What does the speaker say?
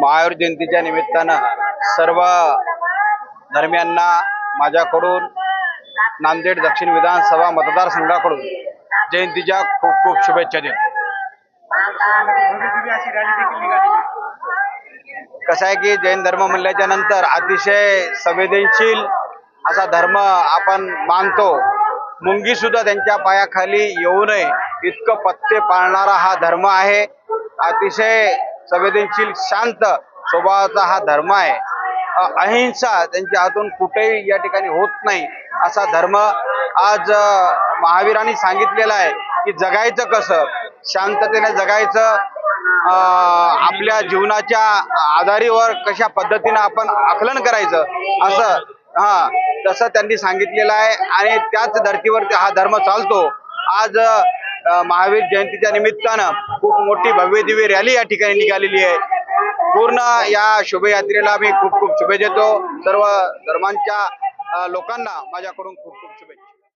महावीर जयंतीच्या निमित्तानं सर्व धर्मियांना माझ्याकडून नांदेड दक्षिण विधानसभा मतदारसंघाकडून जयंतीच्या खूप खूप शुभेच्छा देतो. कसं आहे की जैन धर्म म्हणल्याच्या नंतर अतिशय संवेदनशील असा धर्म आपण मानतो. मुंगी सुद्धा त्यांच्या पायाखाली येऊ नये. इतकं पत्ते पाळणारा हा धर्म आहे. अतिशय संवेदनशील शांत स्वभावाचा हा धर्म आहे. अहिंसा त्यांच्या हातून कुठेही या ठिकाणी होत नाही. असा धर्म आज महावीरांनी सांगितलेला आहे की जगायचं कसं? शांततेने जगायचं. आपल्या जीवनाच्या आधारीवर कशा पद्धतीनं आपण आकलन करायचं? असं हा तसं त्यांनी सांगितलेलं आहे. आणि त्याच धर्तीवर हा धर्म चालतो. आज महावीर जयंतीच्या निमित्तानं खूप मोठी भव्य दिव्य रॅली या ठिकाणी निघालेली आहे. पूर्ण या शोभयात्रेला मी खूप खूप शुभेच्छा देतो. सर्व धर्मांच्या लोकांना माझ्याकडून खूप खूप शुभेच्छा.